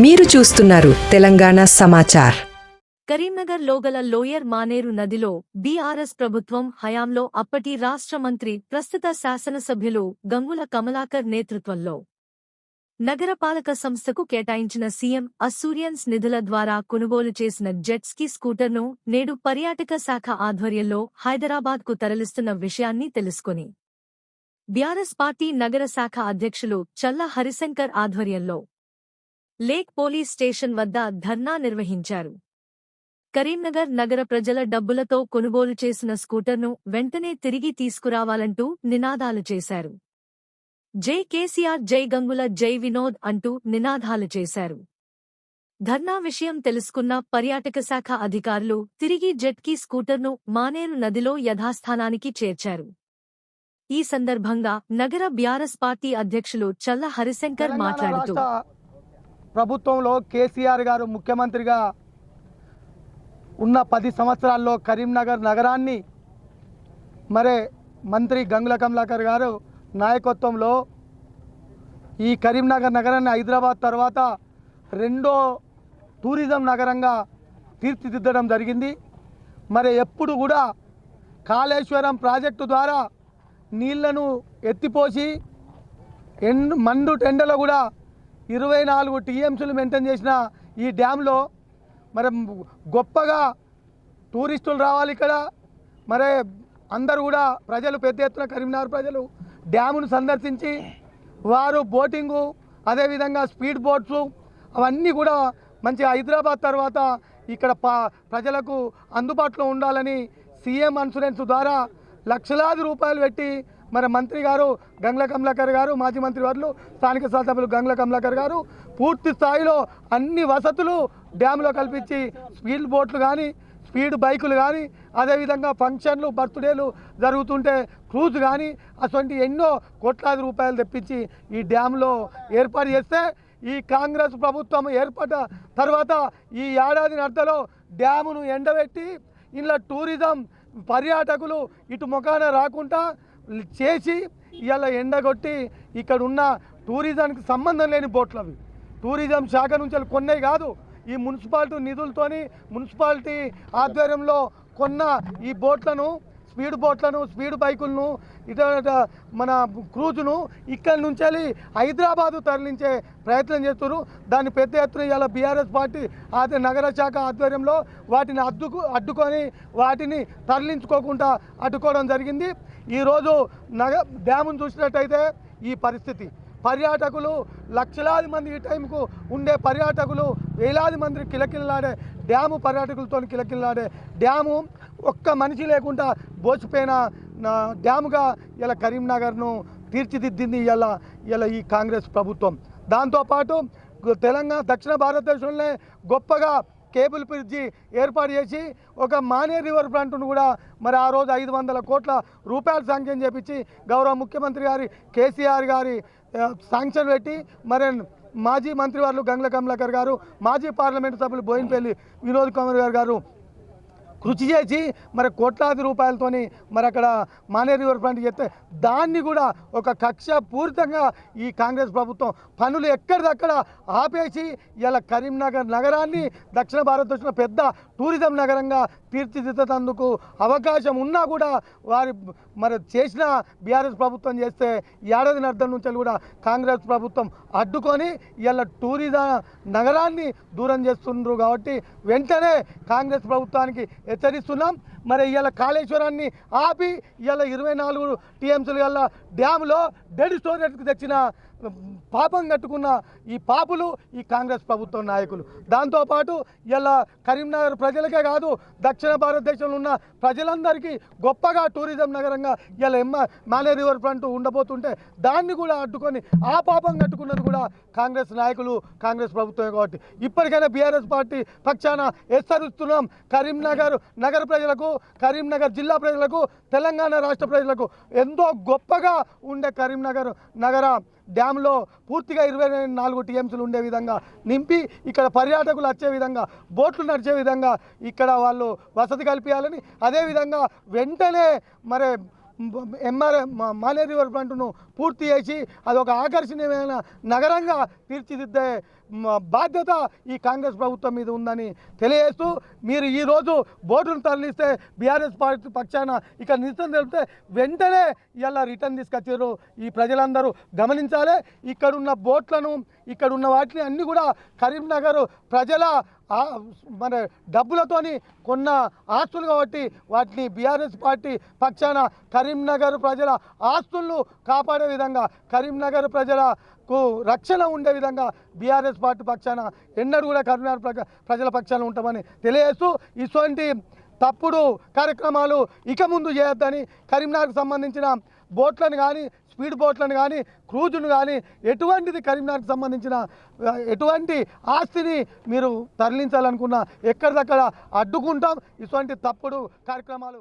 మీరు చూస్తున్నారు తెలంగాణ సమాచార్. కరీంనగర్ లోగల లోయర్ మానేరు నదిలో బీఆర్ఎస్ ప్రభుత్వం హయాంలో అప్పటి రాష్ట్ర మంత్రి ప్రస్తుత శాసనసభ్యులు గంగుల కమలాకర్ నేతృత్వంలో నగరపాలక సంస్థకు కేటాయించిన సీఎం అసూరియన్స్ నిధుల ద్వారా కొనుగోలు చేసిన జెట్స్కీ స్కూటర్ను నేడు పర్యాటక శాఖ ఆధ్వర్యంలో హైదరాబాద్కు తరలిస్తున్న విషయాన్ని తెలుసుకుని బీఆర్ఎస్ పార్టీ నగర శాఖ అధ్యక్షులు చల్ల హరిశంకర్ ఆధ్వర్యంలో లేక్ పోలీస్ స్టేషన్ వద్ద ధర్నా నిర్వహించారు. కరీంనగర్ నగర ప్రజల డబ్బులతో కొనుగోలు చేసిన స్కూటర్ను వెంటనే తిరిగి తీసుకురావాలంటూ నినాదాలు చేశారు. జై కేసీఆర్ జై గంగుల జై వినోద్ అంటూ నినాదాలు చేశారు. ధర్నా విషయం తెలుసుకున్న పర్యాటక శాఖ అధికారులు తిరిగి జెట్కీ స్కూటర్ను మానేరు నదిలో యథాస్థానానికి చేర్చారు. ఈ సందర్భంగా నగర బ్యారస్ పార్టీ అధ్యక్షులు చల్ల హరిశంకర్ మాట్లాడుతూ ప్రభుత్వంలో కేసీఆర్ గారు ముఖ్యమంత్రిగా ఉన్న పది సంవత్సరాల్లో కరీంనగర్ నగరాన్ని మరే మంత్రి గంగుల కమలాకర్ గారు నాయకత్వంలో ఈ కరీంనగర్ నగరాన్ని హైదరాబాద్ తర్వాత రెండో టూరిజం నగరంగా తీర్చిదిద్దడం జరిగింది. మరి ఎప్పుడు కూడా కాళేశ్వరం ప్రాజెక్టు ద్వారా నీళ్ళను ఎత్తిపోసి ఎండ్ మండు టెండలో కూడా ఇరవై నాలుగు టీఎంసీలు మెయింటైన్ చేసిన ఈ డ్యాంలో మరి గొప్పగా టూరిస్టులు రావాలి ఇక్కడ. మరి అందరూ కూడా ప్రజలు పెద్ద ఎత్తున కరీంనగర్ ప్రజలు డ్యామును సందర్శించి వారు బోటింగు అదేవిధంగా స్పీడ్ బోట్స్ అవన్నీ కూడా మంచి హైదరాబాద్ తర్వాత ఇక్కడ ప ప్రజలకు అందుబాటులో ఉండాలని సీఎం ఇన్సూరెన్స్ ద్వారా లక్షలాది రూపాయలు పెట్టి మరి మంత్రి గారు గంగ్ల కమలాకర్ గారు మాజీ మంత్రి వర్లు స్థానిక శాసనసభ్యులు గంగ్ల కమలాకర్ గారు పూర్తి స్థాయిలో అన్ని వసతులు డ్యాంలో కల్పించి స్పీడ్ బోట్లు కానీ స్పీడ్ బైకులు కానీ అదేవిధంగా ఫంక్షన్లు బర్త్డేలు జరుగుతుంటే క్రూజ్ కానీ అటువంటి ఎన్నో కోట్లాది రూపాయలు తెప్పించి ఈ డ్యాంలో ఏర్పాటు చేస్తే ఈ కాంగ్రెస్ ప్రభుత్వం ఏర్పడ్డ తర్వాత ఈ ఏడాది నడతలో డ్యామును ఎండబెట్టి ఇలా టూరిజం పర్యాటకులు ఇటు ముఖాన రాకుండా చేసి ఇవాళ ఎండగొట్టి ఇక్కడ ఉన్న టూరిజానికి సంబంధం లేని బోట్లు అవి టూరిజం శాఖ నుంచి కొన్నాయి కాదు ఈ మున్సిపాలిటీ నిధులతోని మున్సిపాలిటీ ఆధ్వర్యంలో కొన్న ఈ బోట్లను స్పీడ్ బోట్లను స్పీడ్ బైకులను ఇట మన క్రూజును ఇక్కడి నుంచి వెళ్ళి హైదరాబాదు తరలించే ప్రయత్నం చేస్తున్నారు. దాన్ని పెద్ద ఎత్తున ఇవాళ బీఆర్ఎస్ పార్టీ అది నగర శాఖ ఆధ్వర్యంలో వాటిని అడ్డుకు అడ్డుకొని వాటిని తరలించుకోకుండా అడ్డుకోవడం జరిగింది. ఈరోజు నగ డ్యామును చూసినట్టయితే ఈ పరిస్థితి. పర్యాటకులు లక్షలాది మంది ఈ టైంకు ఉండే పర్యాటకులు వేలాది మంది కిలకిలలాడే డ్యాము పర్యాటకులతో కిలకిలలాడే డ్యాము ఒక్క మనిషి లేకుండా బోసిపోయిన డ్యామ్గా డ్యాముగా ఇలా కరీంనగర్ను తీర్చిదిద్దింది ఇలా ఇలా ఈ కాంగ్రెస్ ప్రభుత్వం. దాంతోపాటు తెలంగాణ దక్షిణ భారతదేశంలోనే గొప్పగా కేబుల్ బ్రిడ్జి ఏర్పాటు చేసి ఒక మానే రివర్ ఫ్రంట్ను కూడా మరి ఆ రోజు ఐదు వందల కోట్ల రూపాయలు శాంక్షన్ చేపించి గౌరవ ముఖ్యమంత్రి గారి కేసీఆర్ గారి శాంక్షన్ పెట్టి మరి మాజీ మంత్రివర్లు గంగ్ల కమలాకర్ గారు మాజీ పార్లమెంటు సభ్యులు బోయినపల్లి వినోద్ కుమార్ గారు గారు కృషి చేసి మరి కోట్లాది రూపాయలతోని మరి అక్కడ మానే రివర్ ఫ్రంట్ చేస్తే దాన్ని కూడా ఒక కక్ష పూరితంగా ఈ కాంగ్రెస్ ప్రభుత్వం పనులు ఎక్కడిదక్కడ ఆపేసి ఇలా కరీంనగర్ నగరాన్ని దక్షిణ భారతదేశంలో పెద్ద టూరిజం నగరంగా తీర్చిదిద్దేందుకు అవకాశం ఉన్నా కూడా వారి మరి చేసిన బీఆర్ఎస్ ప్రభుత్వం చేస్తే ఏడాది అర్థం నుంచి కూడా కాంగ్రెస్ ప్రభుత్వం అడ్డుకొని ఇలా టూరిజం నగరాన్ని దూరం చేస్తున్నారు కాబట్టి వెంటనే కాంగ్రెస్ ప్రభుత్వానికి హెచ్చరిస్తున్నాం. మరి ఇలా కాళేశ్వరాన్ని ఆపి ఇలా ఇరవై నాలుగు టీఎంసీలు గల డ్యామ్లో డెడ్ స్టోరేజ్కి తెచ్చిన పాపం కట్టుకున్న ఈ పాపులు ఈ కాంగ్రెస్ ప్రభుత్వం నాయకులు. దాంతోపాటు ఇలా కరీంనగర్ ప్రజలకే కాదు దక్షిణ భారతదేశంలో ఉన్న ప్రజలందరికీ గొప్పగా టూరిజం నగరంగా ఇలా ఎమ్మ మానే రివర్ ఫ్రంట్ ఉండబోతుంటే దాన్ని కూడా అడ్డుకొని ఆ పాపం కట్టుకున్నది కూడా కాంగ్రెస్ నాయకులు కాంగ్రెస్ ప్రభుత్వమే కాబట్టి. ఇప్పటికైనా బీఆర్ఎస్ పార్టీ పక్షాన హెచ్చరిస్తున్నాం కరీంనగర్ నగర ప్రజలకు కరీంనగర్ జిల్లా ప్రజలకు తెలంగాణ రాష్ట్ర ప్రజలకు. ఎంతో గొప్పగా ఉండే కరీంనగర్ నగర డ్యాంలో పూర్తిగా ఇరవై నాలుగు టీఎంసీలు ఉండే విధంగా నింపి ఇక్కడ పర్యాటకులు వచ్చే విధంగా బోట్లు నడిచే విధంగా ఇక్కడ వాళ్ళు వసతి కల్పించాలని అదేవిధంగా వెంటనే మరి ఎంఆర్ మానే రివర్ ఫ్రంట్ను పూర్తి చేసి అదొక ఆకర్షణీయమైన నగరంగా తీర్చిదిద్దే బాధ్యత ఈ కాంగ్రెస్ ప్రభుత్వం మీద ఉందని తెలియజేస్తూ మీరు ఈరోజు బోర్డును తరలిస్తే బీఆర్ఎస్ పార్టీ పక్షాన ఇక నిరసన తెలిపితే వెంటనే ఇలా రిటర్న్ తీసుకొచ్చారు ఈ ప్రజలందరూ. గమనించాలి ఇక్కడున్న బోట్లను ఇక్కడున్న వాటిని అన్నీ కూడా కరీంనగర్ ప్రజల మన డబ్బులతోని కొన్న ఆస్తులు కాబట్టి వాటిని బీఆర్ఎస్ పార్టీ పక్షాన కరీంనగర్ ప్రజల ఆస్తులను కాపాడే విధంగా కరీంనగర్ ప్రజలకు రక్షణ ఉండే విధంగా బీఆర్ఎస్ పార్టీ పక్షాన ఎన్నడూ కూడా కరీంనగర్ ప్రజ ప్రజల పక్షాన ఉంటామని తెలియజేస్తూ ఇటువంటి తప్పుడు కార్యక్రమాలు ఇక ముందు చేయొద్దని కరీంనగర్కు సంబంధించిన బోట్లను కానీ స్పీడ్ బోట్లను కానీ క్రూజును కానీ ఎటువంటిది కరీంనగర్కి సంబంధించిన ఎటువంటి ఆస్తిని మీరు తరలించాలనుకున్నా ఎక్కడిదక్కడ అడ్డుకుంటాం. ఇటువంటి తప్పుడు కార్యక్రమాలు